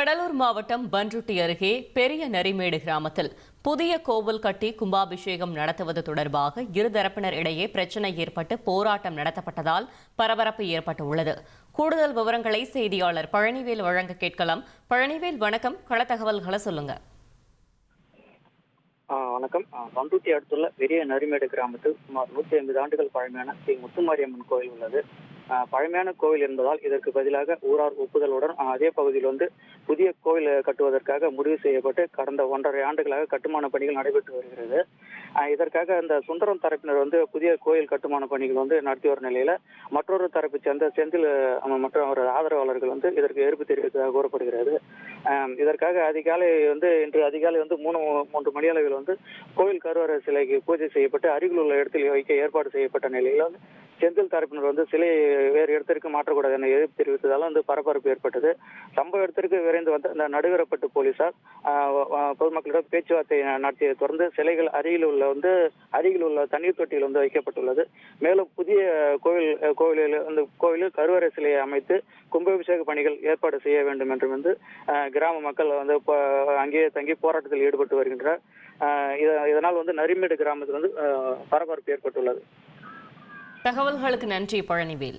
கடலூர் மாவட்டம் பன்ருட்டி அருகே பெரிய நரிமேடு கிராமத்தில் புதிய கோவில் கட்டி கும்பாபிஷேகம் நடத்துவது தொடர்பாக இருதரப்பினர் இடையே பிரச்சனை ஏற்பட்டு போராட்டம் நடத்தப்பட்டதால் பரபரப்பு ஏற்பட்டுள்ளது. கூடுதல் விவரங்களை செய்தியாளர் பழனிவேல் வழங்க கேட்கலாம். பழனிவேல் வணக்கம். கள தகவல்களை சொல்லுங்க. வணக்கம். ஆ, பண்ருட்டி அடுத்துள்ள பெரிய நரிமேடு கிராமத்தில் சுமார் நூற்றி ஐம்பது ஆண்டுகள் பழமையான ஸ்ரீ முத்துமாரியம்மன் கோயில் உள்ளது. பழமையான கோவில் என்பதால் இதற்கு பதிலாக ஊரார் ஒப்புதலுடன் அதே பகுதியில் வந்து புதிய கோவில் கட்டுவதற்காக முடிவு செய்யப்பட்டு கடந்த ஒன்றரை ஆண்டுகளாக கட்டுமான பணிகள் நடைபெற்று வருகிறது. இதற்காக அந்த சுந்தரம் தரப்பினர் வந்து புதிய கோயில் கட்டுமான பணிகள் வந்து நடத்தி வரும் நிலையில மற்றொரு தரப்பை சேர்ந்த செந்தில் மற்றும் அவரது ஆதரவாளர்கள் வந்து இதற்கு எதிர்ப்பு தெரிவித்ததாக கூறப்படுகிறது. இதற்காக அதிகாலை வந்து இன்று அதிகாலை வந்து மூணு மூன்று மணி அளவில் வந்து கோவில் கருவறை சிலைக்கு பூஜை செய்யப்பட்டு அருகில் உள்ள இடத்தில் வைக்க ஏற்பாடு செய்யப்பட்ட நிலையில் வந்து செந்தில் தரப்பினர் வந்து சிலையை வேறு இடத்திற்கு மாற்றக்கூடாது என எதிர்ப்பு தெரிவித்ததால் வந்து பரபரப்பு ஏற்பட்டது. சம்பவ இடத்திற்கு விரைந்து வந்த இந்த நடுவரப்பட்டு போலீசார் பொதுமக்களிடம் பேச்சுவார்த்தை நடத்தியதை தொடர்ந்து சிலைகள் அருகில் உள்ள வந்து அருகில் உள்ள தண்ணீர் தொட்டியில் வந்து வைக்கப்பட்டுள்ளது. மேலும் புதிய கோவில் கோவிலில் அந்த கோவிலில் கருவறை சிலையை அமைத்து கும்பாபிஷேக பணிகள் ஏற்பாடு செய்ய வேண்டும் என்றும் வந்து கிராம மக்கள் வந்து இப்போ அங்கேயே தங்கி போராட்டத்தில் ஈடுபட்டு வருகின்றனர். இத- இதனால் வந்து நரிமேடு கிராமத்தில் வந்து பரபரப்பு ஏற்பட்டுள்ளது. தகவல்களுக்கு நன்றி பழனிவேல்.